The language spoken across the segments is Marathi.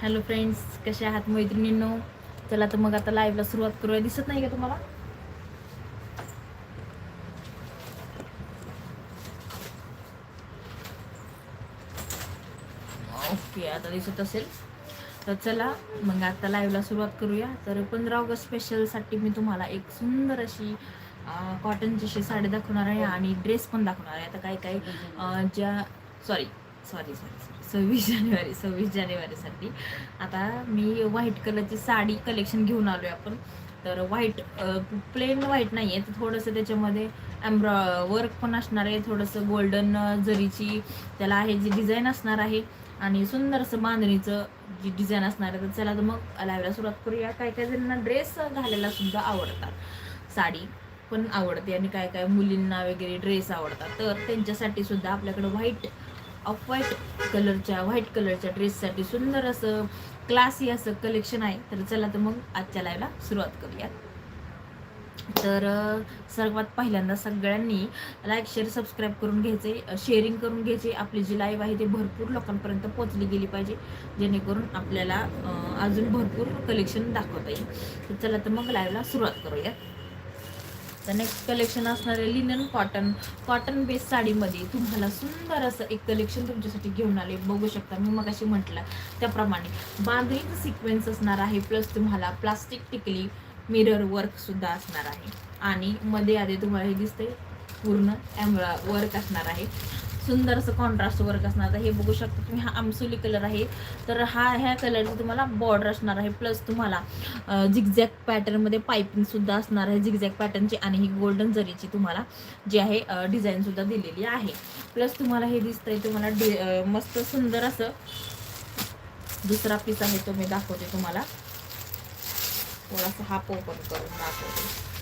हॅलो फ्रेंड्स कसे आहात मैत्रिणींनो? चला तर मग आता लाईव्हला सुरुवात करूया. दिसत नाही का तुम्हाला? ओके आता दिसत असेल. तर चला मग आता लाईव्हला सुरुवात करूया. तर पंधरा ऑगस्ट स्पेशलसाठी मी तुम्हाला एक सुंदर अशी कॉटनची अशी साडी दाखवणार आहे आणि ड्रेस पण दाखवणार आहे. आता काही काही ज्या सॉरी सॉरी सॉरी सव्वीस जानेवारी सव्वीस जानेवारीसाठी. आता मी व्हाईट कलरची साडी कलेक्शन घेऊन आलो आहे आपण. तर व्हाईट प्लेन व्हाईट नाही आहे तर थोडंसं त्याच्यामध्ये एम्ब्रॉ वर्क पण असणार आहे. थोडंसं गोल्डन जरीची त्याला आहे जी डिझाईन असणार आहे. आणि सुंदर असं बांधणीचं जी डिझाईन असणार आहे. तर चला तर मग लावायला सुरुवात करूया. काय काय जणांना ड्रेस घालायला सुद्धा आवडतात. साडी पण आवडते. आणि काय काय मुलींना वगैरे ड्रेस आवडतात. तर त्यांच्यासाठी सुद्धा आपल्याकडे व्हाईट ऑफ व्हाईट कलरच्या व्हाईट कलरच्या ड्रेससाठी सुंदर असं क्लासी असं कलेक्शन आहे. तर चला तर मग आजच्या लाईव्हला सुरुवात करूयात. तर सर्वात पहिल्यांदा सगळ्यांनी लाईक शेअर सबस्क्राईब करून घ्यायचे. शेअरिंग करून घ्यायचे. आपली जी लाईव्ह आहे ते भरपूर लोकांपर्यंत पोहोचली गेली पाहिजे. जेणेकरून आपल्याला अजून भरपूर कलेक्शन दाखवता येईल. तर चला तर मग लाईव्हला सुरुवात करूयात. तर नेक्स्ट कलेक्शन असणार आहे लिनन कॉटन कॉटन बेस साडीमध्ये. तुम्हाला सुंदर असं एक कलेक्शन तुमच्यासाठी घेऊन आले. बघू शकता मी मग अशी म्हटलं त्याप्रमाणे. बांधणीचं सिक्वेन्स असणार आहे. प्लस तुम्हाला प्लास्टिक टिकली मिरर वर्कसुद्धा असणार आहे. आणि मध्ये आधी तुम्हाला हे दिसतंय पूर्ण एम्ब्रा वर्क असणार आहे. सुंदर असं कॉन्ट्रास्ट वर्क असणार. आहे हे बघू शकता तुम्ही हा आमसुली कलर आहे. तर हा ह्या कलरचा तुम्हाला बॉर्डर असणार आहे. प्लस तुम्हाला झिगझॅग पॅटर्नमध्ये पायपिंग सुद्धा असणार आहे. झिगझॅग पॅटर्नची आणि ही गोल्डन जरीची तुम्हाला जी आहे डिझाईन सुद्धा दिलेली आहे. प्लस तुम्हाला हे दिसतंय तुम्हाला डि मस्त सुंदर असं दुसरा पीस आहे तो मी दाखवते तुम्हाला. थोडासा हा ओपन करून दाखवते.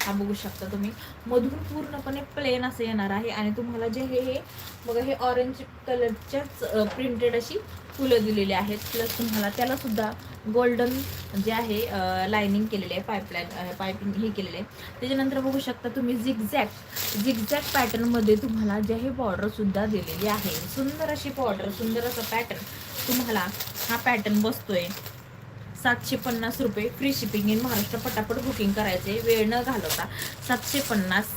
हा बघू शकता तुम्ही. मधून पूर्णपणे प्लेन असं येणार आहे आणि तुम्हाला जे हे हे बघा हे ऑरेंज कलरच्याच प्रिंटेड अशी फुलं दिलेली आहेत. प्लस तुम्हाला त्यालासुद्धा गोल्डन जे आहे लायनिंग केलेली आहे पाईपलाईन पायपिंग हे केलेलं आहे. त्याच्यानंतर बघू शकता तुम्ही झिगझॅक झिगझॅक पॅटर्नमध्ये तुम्हाला जे हे बॉर्डरसुद्धा दिलेली आहे. सुंदर अशी बॉर्डर सुंदर असा पॅटर्न तुम्हाला हा पॅटर्न बसतोय. सातशे पन्नास रुपये फ्री शिपिंग इन महाराष्ट्र पटापट बुकिंग करायचे. वेळ न घालवता सातशे पन्नास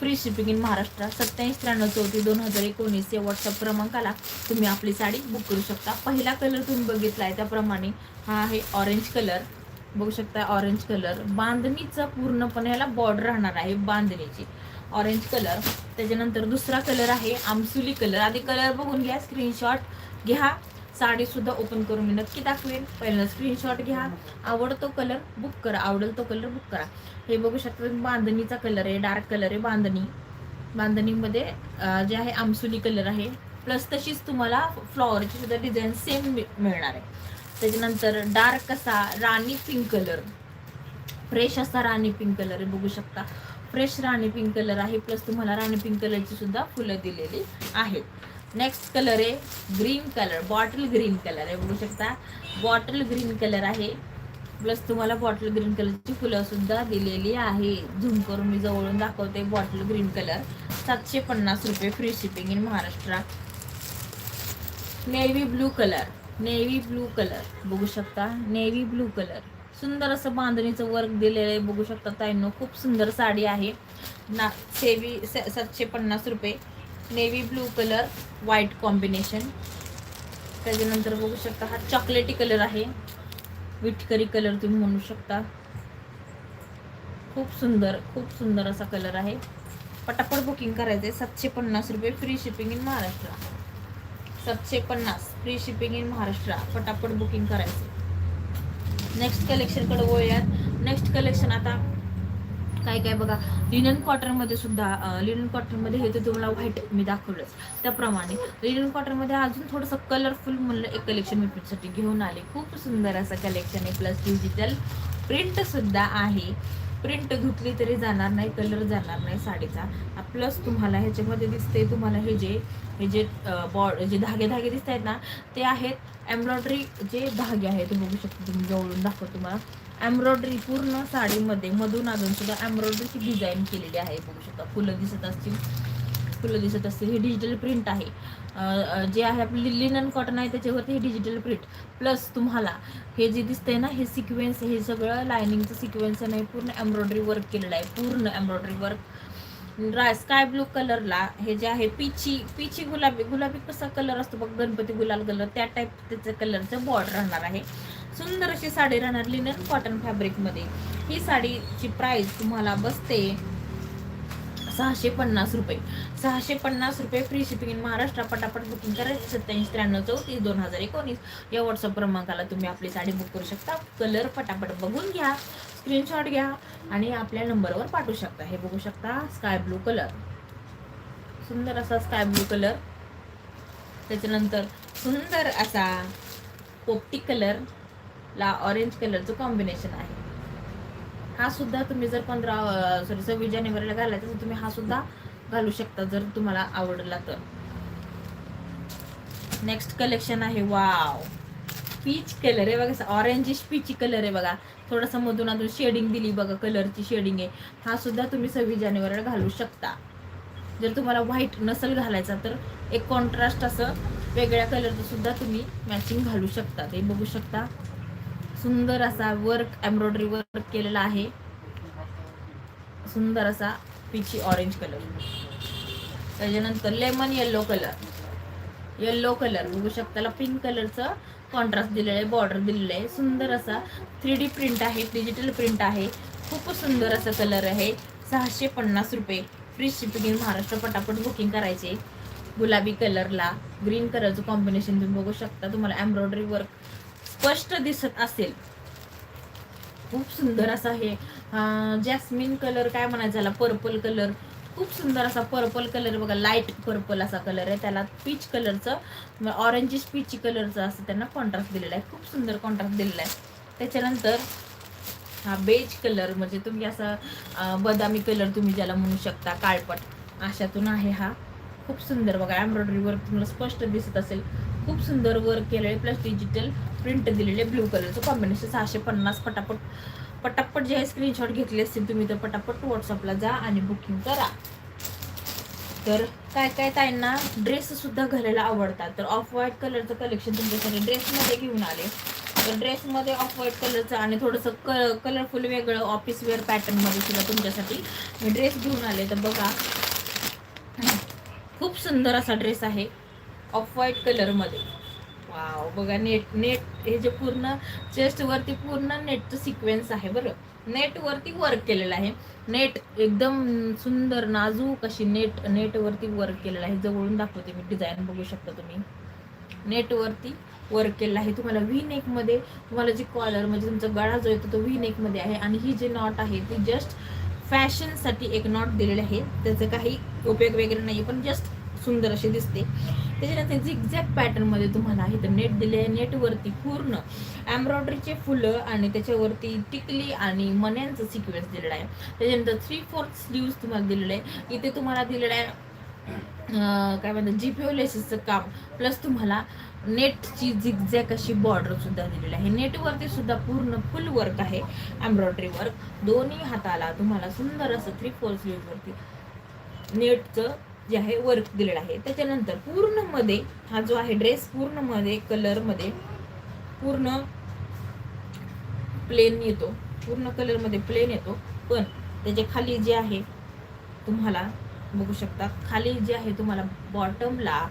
फ्री शिपिंग इन महाराष्ट्र सत्याऐंशी त्र्याण्णव चौतीस दोन हजार एकोणीस या व्हॉट्सअप क्रमांकाला तुम्ही आपली साडी बुक करू शकता. पहिला कलर तुम्ही बघितला आहे त्याप्रमाणे हा आहे ऑरेंज कलर बघू शकता ऑरेंज कलर बांधणीचा पूर्णपणे याला बॉर्डर राहणार आहे बांधणीची. ऑरेंज कलर त्याच्यानंतर दुसरा कलर आहे आमसुली कलर आधी कलर बघून घ्या स्क्रीनशॉट घ्या. साडी सुद्धा ओपन करून मी नक्की दाखवेन. पहिल्यांदा स्क्रीनशॉट घ्या. आवडतो कलर बुक करा. आवडेल तो कलर बुक करा. हे बघू शकता बांधणीचा कलर आहे डार्क कलर आहे बांधणी. बांधणीमध्ये जे आहे आमसुली कलर आहे. प्लस तशीच तुम्हाला फ्लॉवरची सुद्धा डिझाईन सेम मिळणार आहे. त्याच्यानंतर डार्क असा राणी पिंक कलर फ्रेश असा राणी पिंक कलर आहे बघू शकता. फ्रेश राणी पिंक कलर आहे. प्लस तुम्हाला राणी पिंक कलरची सुद्धा फुलं दिलेली आहेत. नेक्स्ट कलर आहे green colour bottle green colour आहे बघू शकता. बॉटल ग्रीन कलर आहे. प्लस तुम्हाला बॉटल ग्रीन कलरची फुलं सुद्धा दिलेली आहे. झूम करून मी जवळून दाखवते बॉटल ग्रीन कलर सातशे पन्नास रुपये free shipping in Maharashtra navy blue colour navy blue colour बघू शकता. नेव्ही ब्लू कलर सुंदर असं बांधणीचं वर्क दिलेलं आहे बघू शकता ताईंनो. खूप सुंदर साडी आहे. ना सेवी स- सातशे पन्नास रुपये. Navy blue colour white combination. त्याच्यानंतर बघू शकता हा चॉकलेटी कलर आहे. विटकरी कलर तुम्ही म्हणू शकता. खूप सुंदर खूप सुंदर असा कलर आहे. पटापट बुकिंग करायचं आहे सातशे पन्नास रुपये फ्री शिपिंग इन महाराष्ट्र सातशे पन्नास फ्री शिपिंग इन महाराष्ट्र पटापट बुकिंग करायचं नेक्स्ट कलेक्शनकडे वळूयात. नेक्स्ट कलेक्शन आता काय काय बघा लिनन कॉटनमध्ये सुद्धा लिनन कॉटनमध्ये हे तर तुम्हाला व्हाईट मी दाखवलंच त्याप्रमाणे. लिनन कॉटनमध्ये अजून थोडंसं कलरफुल म्हणलं एक कलेक्शन मी तुमच्यासाठी घेऊन आले. खूप सुंदर असं कलेक्शन आहे प्लस डिजिटल प्रिंटसुद्धा आहे. प्रिंट धुतली तरी जाणार नाही कलर जाणार नाही साडीचा. प्लस तुम्हाला ह्याच्यामध्ये दिसते तुम्हाला हे जे हे जे बॉड जे धागे धागे दिसत आहेत ना ते आहेत एम्ब्रॉयडरी जे धागे आहेत ते बघू शकता तुम्ही जवळून दाखवतो तुम्हाला. एम्ब्रॉयडरी पूर्ण साडीमध्ये मधून अजून सुद्धा एम्ब्रॉयडरीची डिझाईन केलेली आहे बघू शकता. फुलं दिसत असतील. फुलं दिसत असतील. हे डिजिटल प्रिंट आहे. जे आहे आपली लिनन कॉटन आहे त्याच्यावरती हे डिजिटल प्रिंट प्लस तुम्हाला हे जे दिसतंय ना हे सिक्वेन्स हे सगळं लायनिंगचं सिक्वेन्स नाही पूर्ण एम्ब्रॉयडरी वर्क केलेलं आहे. पूर्ण एम्ब्रॉयडरी वर्क स्काय ब्लू कलरला हे जे आहे पिची पिची गुलाबी गुलाबी कसा कलर असतो बघ गणपती गुलाल कलर त्या टाईप त्याचं कलरचं बॉर्डर राहणार आहे. सुंदर अशी साडी राहणार लिनन कॉटन फॅब्रिकमध्ये ही साडीची प्राइस तुम्हाला बसते सहाशे पन्नास रुपये. सहाशे पन्नास रुपये फ्री शिपिंग इन महाराष्ट्र. पटापट बुकिंग करायची सत्याऐंशी त्र्याण्णव चौतीस दोन हजार एकोणीस. या व्हॉट्सअप क्रमांकाला तुम्ही आपली साडी बुक करू शकता. कलर पटापट बघून घ्या स्क्रीनशॉट घ्या आणि आपल्या नंबरवर पाठवू शकता. हे बघू शकता स्काय ब्लू कलर सुंदर असा स्काय ब्लू कलर त्याच्यानंतर सुंदर असा पोपटी कलर ला ऑरेंज कलरचं कॉम्बिनेशन आहे. हा सुद्धा तुम्ही जर पंधरा सॉरी सव्वीस जानेवारीला घालायचा तर तुम्ही हा सुद्धा घालू शकता जर तुम्हाला आवडला तर. नेक्स्ट कलेक्शन आहे वाव पीच कलर आहे बघा ऑरेंजिश पीची कलर आहे बघा. थोडासा मधून अजून शेडिंग दिली बघा कलरची शेडिंग आहे. हा सुद्धा तुम्ही सव्वीस जानेवारीला घालू शकता. जर तुम्हाला व्हाईट नसल घालायचा तर एक कॉन्ट्रास्ट असं वेगळ्या कलरचं सुद्धा तुम्ही मॅचिंग घालू शकता. ते बघू शकता. सुंदर असा वर्क एम्ब्रॉयडरी वर्क केलेला आहे. सुंदर असा पिची ऑरेंज कलर त्याच्यानंतर lemon yellow colour yellow colour बघू शकता पिंक कलरचं कॉन्ट्रास्ट दिलेलं आहे बॉर्डर दिलेलं आहे. सुंदर असा थ्री डी प्रिंट आहे डिजिटल प्रिंट आहे. खूप सुंदर असा कलर आहे. सहाशे पन्नास रुपये. फ्री शिपिंग महाराष्ट्र पटापट बुकिंग करायचे. गुलाबी कलरला ग्रीन कलरचं कॉम्बिनेशन तुम्ही बघू शकता. तुम्हाला एम्ब्रॉयडरी वर्क स्पष्ट दिसत असेल. खूप सुंदर असा हे जॅस्मिन कलर काय म्हणायचं त्याला? पर्पल कलर खूप सुंदर असा पर्पल कलर बघा लाइट पर्पल असा कलर आहे. त्याला पीच कलरचं ऑरेंजिश पीच कलरचं असं त्यांना कॉन्ट्रास्ट दिलेला आहे. खूप सुंदर कॉन्ट्रास्ट दिलेला आहे. त्याच्यानंतर हा बेज कलर म्हणजे तुम्ही असा बदामी कलर तुम्ही ज्याला म्हणू शकता काळपट. अशातून आहे हा. खूप सुंदर बघा एम्ब्रॉयडरी वर्क तुम्हाला स्पष्ट दिसत असेल. खूप सुंदर वर्क केलेले प्लस डिजिटल प्रिंट दिलेले ब्ल्यू कलरचं कॉम्बिनेशन सहाशे पन्नास पटापट पटापट जे स्क्रीनशॉट घेतले असतील तुम्ही तर पटापट व्हॉट्सअपला जा आणि बुकिंग करा. तर काय काय ताईंना ड्रेससुद्धा घालायला आवडतात. तर ऑफ व्हाईट कलरचं कलेक्शन तुमच्यासाठी ड्रेसमध्ये घेऊन आले. तर ड्रेसमध्ये ऑफ व्हाईट कलरचं आणि थोडंसं क कलरफुल वेगळं ऑफिस वेअर पॅटर्नमध्ये सुद्धा तुमच्यासाठी मी ड्रेस घेऊन आले. तर बघा खूप सुंदर असा ड्रेस आहे. ऑफ व्हाईट कलरमध्ये वाव बघा नेट नेट हे जे पूर्ण चेस्टवरती पूर्ण नेटचं सिक्वेन्स आहे बरं. नेटवरती वर्क केलेलं आहे. नेट एकदम सुंदर नाजूक अशी नेट नेटवरती वर्क केलेलं आहे. जवळून दाखवते मी डिझाईन बघू शकता तुम्ही. नेटवरती वर्क केलेलं आहे. तुम्हाला व्ही नेकमध्ये तुम्हाला जी कॉलर म्हणजे तुमचा गळा जो येतो तो व्ही नेकमध्ये आहे. आणि ही जी नॉट आहे ती जस्ट फॅशनसाठी एक नॉट दिलेली आहे. त्याचं काही उपयोग वगैरे नाही पण जस्ट सुंदर अशी दिसते. त्याच्यानंतर झिगझॅग पॅटर्नमध्ये तुम्हाला इथं नेट दिले आहे. नेटवरती पूर्ण एम्ब्रॉयडरीचे फुलं आणि त्याच्यावरती टिकली आणि मन्यांचं सिक्वेन्स दिलेलं आहे. त्याच्यानंतर थ्री फोर्थ स्लीव्ज तुम्हाला दिलेलं आहे. इथे तुम्हाला दिलेलं आहे काय म्हणतात जीपीओ लेसेसचं काम. प्लस तुम्हाला नेटची झिगझॅक अशी बॉर्डर सुद्धा दिलेली आहे. नेटवरती सुद्धा पूर्ण फुल वर्क आहे एम्ब्रॉयडरी वर्क दोन्ही हाताला तुम्हाला सुंदर असं थ्री फोर स्लीव्हवरती नेटचं जे आहे वर्क दिलेलं आहे. त्याच्यानंतर पूर्णमध्ये हा जो आहे ड्रेस पूर्णमध्ये कलरमध्ये पूर्ण प्लेन येतो. पूर्ण कलरमध्ये प्लेन येतो. पण त्याच्याखाली जे आहे तुम्हाला बघू शकता खाली जे आहे तुम्हाला बॉटमला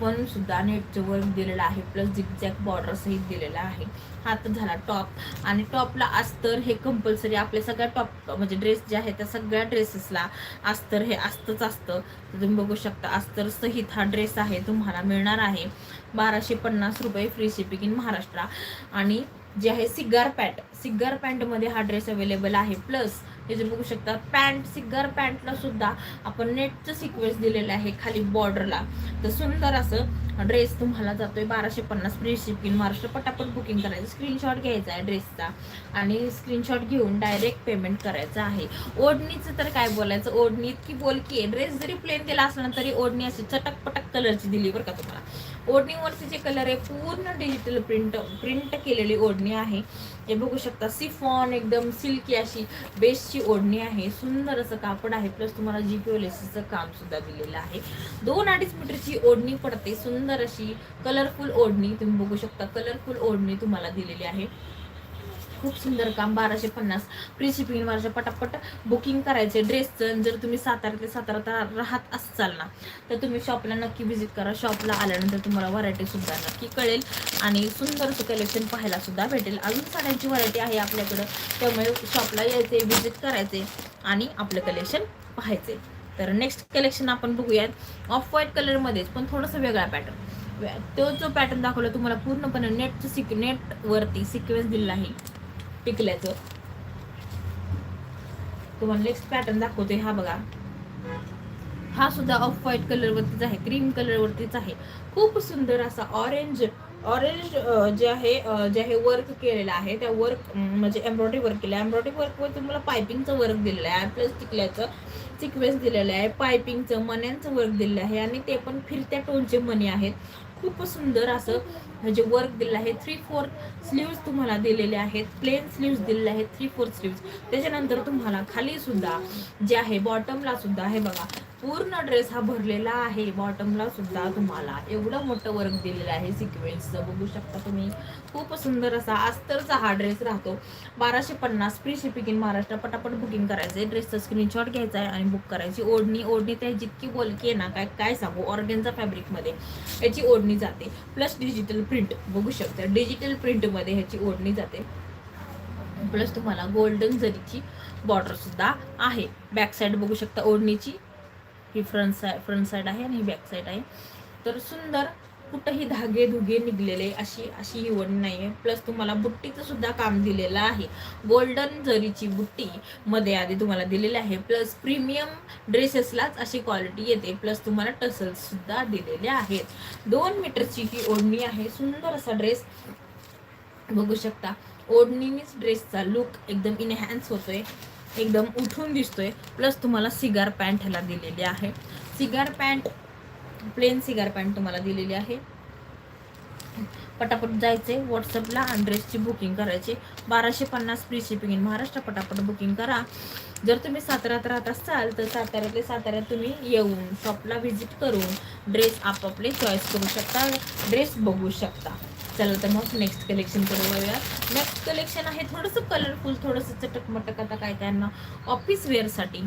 पण सुद्धा नेटचं वर्क दिलेलं आहे प्लस झिगझॅक बॉर्डर सहित दिलेलं आहे. हा तर झाला टॉप आणि टॉपला अस्तर हे कंपल्सरी आपल्या सगळ्या टॉप म्हणजे ड्रेस जे आहे त्या सगळ्या ड्रेसेसला अस्तर हे असतंच असतं. तुम्ही बघू शकता अस्तर सहित हा ड्रेस आहे तुम्हाला मिळणार आहे. बाराशे पन्नास रुपये फ्री शिपिंग इन महाराष्ट्र. आणि जे आहे सिगार पॅन्ट सिगार पॅन्टमध्ये हा ड्रेस अवेलेबल आहे. प्लस हे जे बघू शकता पॅन्ट सिगार पॅन्टला सुद्धा आपण नेटचं सिक्वेन्स दिलेलं आहे खाली बॉर्डरला तर सुंदर असं ड्रेस तुम्हाला जातोय बाराशे पन्नास फ्री शिपिंग महाराष्ट्र पटापट बुकिंग करायचं. स्क्रीनशॉट घ्यायचा आहे ड्रेसचा आणि स्क्रीनशॉट घेऊन डायरेक्ट पेमेंट करायचं आहे. ओढणीचं तर काय बोलायचं? ओढणी इतकी बोलकी आहे. ड्रेस जरी प्लेन दिला असला तरी ओढणी अशी चटक पटक कलरची दिली बरं का तुम्हाला. ओढणीवरचे जे कलर आहे पूर्ण डिजिटल प्रिंट प्रिंट केलेली ओढणी आहे. हे बघू शकता सिफॉन एकदम सिल्की अशी बेसची ओढणी आहे. सुंदर असं कापड आहे. प्लस तुम्हाला जी पी लेसीचं काम सुद्धा दिलेलं आहे. दोन अडीच मीटरची ओढणी पडते. सुंदर अशी कलरफुल ओढणी तुम्ही बघू शकता. कलरफुल ओढणी तुम्हाला दिलेली आहे. खूप सुंदर काम बाराशे पन्नास. प्री शिपिंग पटापट बुकिंग करायचे. ड्रेसचं जर तुम्ही सातारा ते सातारा राहत असाल ना तर तुम्ही शॉपला नक्की व्हिजिट करा. शॉपला आल्यानंतर तुम्हाला व्हरायटीसुद्धा नक्की कळेल. आणि सुंदर असं कलेक्शन पाहायला सुद्धा भेटेल. अजून साड्यांची व्हरायटी आहे आपल्याकडं. त्यामुळे शॉपला यायचे व्हिजिट करायचे आणि आपलं कलेक्शन पाहायचे. तर नेक्स्ट कलेक्शन आपण बघूयात. ऑफ व्हाईट कलरमध्येच पण थोडंसं वेगळा पॅटर्न तो जो पॅटर्न दाखवला तुम्हाला पूर्णपणे नेटचं सिक नेटवरती सिक्वेन्स दिलेला आहे. टिकल्याचं तुम्हाला नेक्स्ट पॅटर्न दाखवते हा बघा. हा सुद्धा ऑफ व्हाईट कलर वरतीच आहे क्रीम कलर वरतीच आहे. खूप सुंदर असा ऑरेंज ऑरेंज जे आहे जे आहे वर्क केलेलं आहे. त्या वर्क म्हणजे एम्ब्रॉयडरी वर्क केलं आहे एम्ब्रॉयडरी वर्कवर तुम्हाला पायपिंगचं वर्क दिलेलं आहे. प्लस टिकल्याचं सिक्वेन्स दिलेलं आहे. पायपिंगचं मण्यांचं वर्क दिलेलं आहे. आणि ते पण फिरत्या टोनचे मणी आहेत. खूप सुंदर असं म्हणजे वर्क दिलेलं आहे. थ्री फोर स्लीव्ज तुम्हाला दिलेले आहेत. प्लेन स्लीव्ज दिलेले आहेत. थ्री फोर स्लीव्ज त्याच्यानंतर तुम्हाला खाली सुद्धा जे आहे बॉटमला सुद्धा आहे बघा पूर्ण ड्रेस हा भरलेला आहे. बॉटमला सुद्धा तुम्हाला एवढं मोठं वर्क दिलेलं आहे सिक्वेन्सचं बघू शकता तुम्ही. खूप सुंदर असा अस्तरचा हा ड्रेस राहतो. बाराशे पन्नास फ्री शिपिंग इन महाराष्ट्र. पटापट बुकिंग करायचं ड्रेसचं स्क्रीनशॉट घ्यायचा आहे आणि बुक करायची. ओढणी ओढणी त्या जितकी बोलकी आहे ना काय काय सांगू? ऑर्गेनचा फॅब्रिकमध्ये याची ओढणी जाते. प्लस डिजिटल प्रिंट बघू शकता. डिजिटल प्रिंटमध्ये ह्याची ओढणी जाते. प्लस तुम्हाला गोल्डन जरीची बॉर्डरसुद्धा आहे. बॅक साईड बघू शकता ओढणीची. ही फ्रंट साईड फ्रंट साईड आहे आणि ही बॅक साईड आहे. तर सुंदर कुठंही धागे धुगे निघलेले अशी अशी हिवण नाही आहे प्लस तुम्हाला बुट्टीचं सुद्धा काम दिलेलं आहे. गोल्डन जरीची बुट्टी मध्ये आधी तुम्हाला दिलेली आहे. प्लस प्रीमियम ड्रेसेसलाच अशी क्वालिटी येते. प्लस तुम्हाला टसल्स सुद्धा दिलेले आहेत. दोन मीटरची ही ओढणी आहे. सुंदर असा ड्रेस बघू शकता. ओढणीनीच ड्रेसचा लुक एकदम इनहॅन्स होतोय. एकदम उठून दिसतोय. प्लस तुम्हाला सिगार पॅन्ट ह्याला दिलेली आहे. Cigar pant plain cigar pant तुम्हाला दिलेली आहे. पटापट जायचे व्हॉट्सअपला ड्रेसची बुकिंग करायची. बाराशे पन्नास फ्री शिपिंग इन महाराष्ट्र पटापट बुकिंग करा. जर तुम्ही साताऱ्यात राहत असाल तर साताऱ्यातले साताऱ्यात तुम्ही येऊन शॉपला व्हिजिट करून ड्रेस आपापले चॉईस करू शकता ड्रेस बघू शकता. चला तर मग नेक्स्ट कलेक्शनकडे वळूया. नेक्स्ट कलेक्शन आहे थोडंसं कलरफुल थोडंसं चटकमटक आता काय त्यांना ऑफिस वेअरसाठी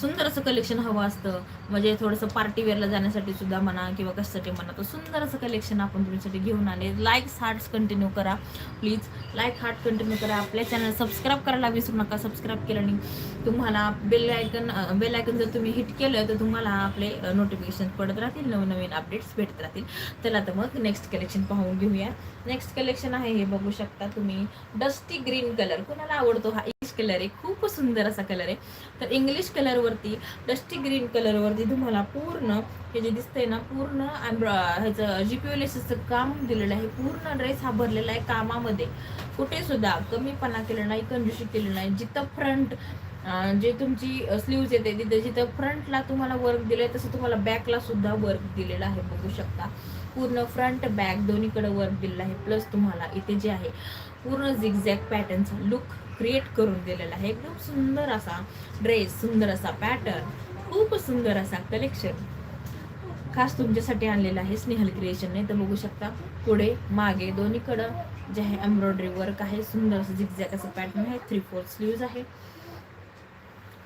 सुंदर असं कलेक्शन हवं असतं. म्हणजे थोडंसं पार्टी वेअरला जाण्यासाठी सुद्धा म्हणा किंवा कशासाठी म्हणा तर सुंदर असं कलेक्शन आपण तुमच्यासाठी घेऊन आले. लाईक्स हार्ट्स कंटिन्यू करा प्लीज लाईक हार्ट कंटिन्यू करा. आपल्या चॅनल सबस्क्राईब करायला विसरू नका. सबस्क्राईब केल्याने तुम्हाला बेल आयकन बेल आयकन जर तुम्ही हिट केलं तर तुम्हाला आपले नोटिफिकेशन पडत राहतील. नवनवीन अपडेट्स भेटत राहतील. चला तर मग नेक्स्ट कलेक्शन पाहून घेऊया. नेक्स्ट कलेक्शन आहे हे बघू शकता तुम्ही. डस्टी ग्रीन कलर कोणाला आवडतो हा इंग्लिश कलर आहे? खूप सुंदर असा कलर आहे. तर इंग्लिश कलरवरती डस्टी ग्रीन कलरवरती तुम्हाला पूर्ण हे जे दिसतंय ना पूर्ण आंब्र- ह्याचं जीपीओलेसचं काम दिलेलं आहे. पूर्ण ड्रेस हा भरलेला आहे कामामध्ये. कुठेसुद्धा कमीपणा केलं नाही कंजूशी केली नाही. जिथं फ्रंट जे तुमची स्लीव्ज येते तिथे जिथं फ्रंटला तुम्हाला वर्क दिलं आहे तसं तुम्हाला बॅकला सुद्धा वर्क दिलेलं आहे. बघू शकता. पूर्ण फ्रंट बॅक दोन्हीकडे वर्क दिलेलं आहे. प्लस तुम्हाला इथे जे आहे पूर्ण झिगझॅक पॅटर्नचा लुक क्रिएट करून दिलेला आहे. एकदम सुंदर असा ड्रेस सुंदर असा पॅटर्न खूप सुंदर असा कलेक्शन खास तुमच्यासाठी आणलेला आहे स्नेहल क्रिएशनने तर बघू शकता पुढे मागे दोन्हीकडं जे आहे एम्ब्रॉयडरी वर्क आहे. सुंदर असं झिगझॅक असं पॅटर्न आहे. थ्री फोर स्लीव्ज आहे.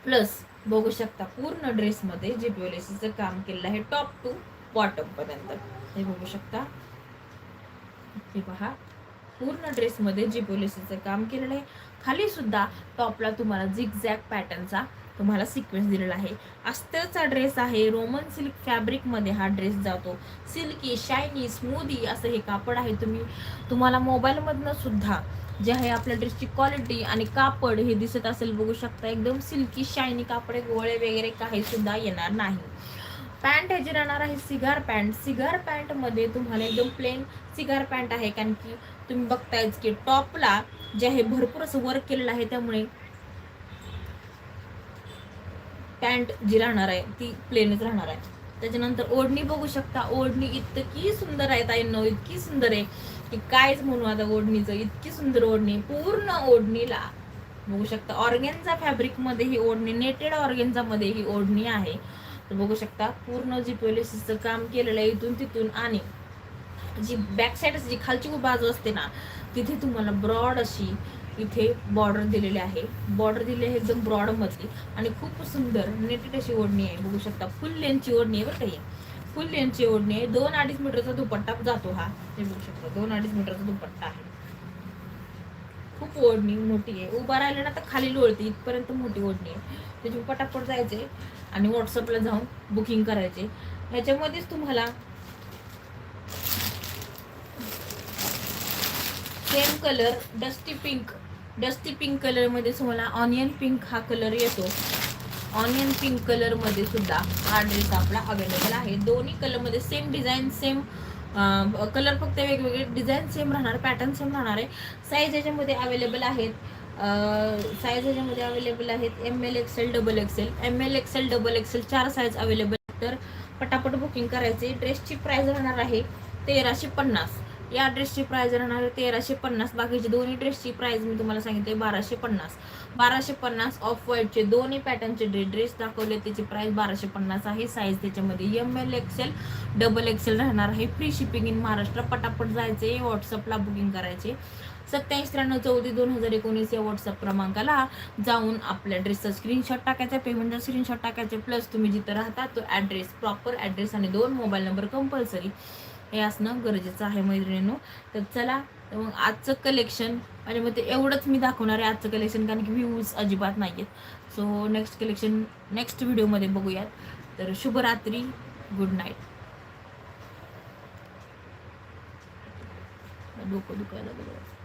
प्लस बघू शकता पूर्ण ड्रेसमध्ये जे ज्वेलरीचं काम केलेलं आहे टॉप टू बॉटम पर्यंत. हे बघू शकता. हे पहा पूर्ण ड्रेसमध्ये जी पोलिसीचं काम केलेलं आहे. खाली सुद्धा टॉपला तुम्हाला झिगझॅक पॅटर्नचा तुम्हाला सिक्वेन्स दिलेला आहे. अस्तरचा ड्रेस आहे. रोमन सिल्क फॅब्रिकमध्ये हा ड्रेस जातो. सिल्की शायनी स्मूदी असं हे कापड आहे तुम्ही. तुम्हाला मोबाईलमधनं सुद्धा जे आहे आपल्या ड्रेसची क्वालिटी आणि कापड हे दिसत असेल बघू शकता. एकदम सिल्की शायनी कापड गोळे वगैरे काही सुद्धा येणार नाही. पॅन्ट ह्याची राहणार आहे सिगार पॅन्ट. सिगार पॅन्टमध्ये तुम्हाला एकदम प्लेन सिगार पॅन्ट आहे. कारण की तुम्ही बघतायच की टॉपला जे आहे भरपूर असं वर्क केलेलं आहे. त्यामुळे पॅन्ट जी राहणार आहे ती प्लेनच राहणार आहे. त्याच्यानंतर ओढणी बघू शकता. ओढणी इतकी सुंदर आहे ताईंनो इतकी सुंदर आहे की कायच म्हणू आता ओढणीचं. इतकी सुंदर ओढणी. पूर्ण ओढणीला बघू शकता. ऑर्गेनचा फॅब्रिकमध्ये ही ओढणी नेटेड ऑर्गेन्झामध्ये ही ओढणी आहे. तर बघू शकता पूर्ण जी पॉलिसीचं काम केलेलं आहे इथून तिथून आणि जी बॅक साईड जी खालची बाजू असते ना तिथे तुम्हाला ब्रॉड अशी इथे बॉर्डर दिलेली आहे. बॉर्डर दिले आहे एकदम ब्रॉड आणि खूप सुंदर नेटेड अशी ओढणी आहे. बघू शकता फुल लेंथची ओढणी आहे बरं काही फुल लेंथची ओढणी आहे. दोन अडीच मीटरचा दुपट्टा जातो हा. हे बघू शकता दोन अडीच मीटरचा दुपट्टा आहे. खूप ओढणी मोठी आहे. उभा राहिलं ना तर खाली लोळते इथपर्यंत मोठी ओढणी आहे. त्याची पटापट जायचे आणि व्हॉट्सअपला जाऊन बुकिंग करायचे. ह्याच्यामध्येच तुम्हाला same colour dusty pink dusty pink कलरमध्ये तुम्हाला ऑनियन पिंक हा कलर येतो. ऑनियन पिंक कलरमध्ये सुद्धा हा ड्रेस आपला अवेलेबल आहे. दोन्ही कलरमध्ये सेम डिझाईन सेम कलर फक्त वेगवेगळे. डिझाईन सेम राहणार पॅटर्न सेम राहणार आहे. साईज याच्यामध्ये अवेलेबल आहेत. साईज याच्यामध्ये अवेलेबल आहेत M L XL double XL M L XL double XL चार साईज अवेलेबल तर पटापट बुकिंग करायचे. ड्रेसची प्राईज राहणार आहे तेराशे पन्नास. या ड्रेसची प्राईज राहणार आहे तेराशे पन्नास. बाकीचे दोन्ही ड्रेसची प्राईज मी तुम्हाला सांगितले बाराशे पन्नास. बाराशे पन्नास ऑफ व्हाईटचे दोन्ही पॅटर्नचे ड्रेस ड्रेस दाखवले. त्याची प्राईज बाराशे पन्नास आहे. साईज त्याच्यामध्ये M L XL double XL राहणार आहे. Free shipping in Maharashtra. पटापट जायचे. व्हॉट्सअपला बुकिंग करायचे. सत्याऐंशी त्र्याण्णव चौतीस दोन हजार एकोणीस या व्हॉट्सअप क्रमांकाला जाऊन आपल्या ड्रेसचा स्क्रीनशॉट टाकायचा पेमेंटचा स्क्रीनशॉट टाकायचे प्लस तुम्ही जिथं राहता तो ॲड्रेस प्रॉपर ॲड्रेस आणि दोन मोबाईल नंबर कंपल्सरी हे असणं गरजेचं आहे मैत्रिणींनो. तर चला मग आजचं कलेक्शन माझ्या मते एवढंच मी दाखवणार आहे आजचं कलेक्शन कारण की व्ह्यूज अजिबात नाही आहेत सो नेक्स्ट कलेक्शन नेक्स्ट व्हिडिओमध्ये बघूयात. तर शुभरात्री गुड नाईट डोकं दुखायला लागलं.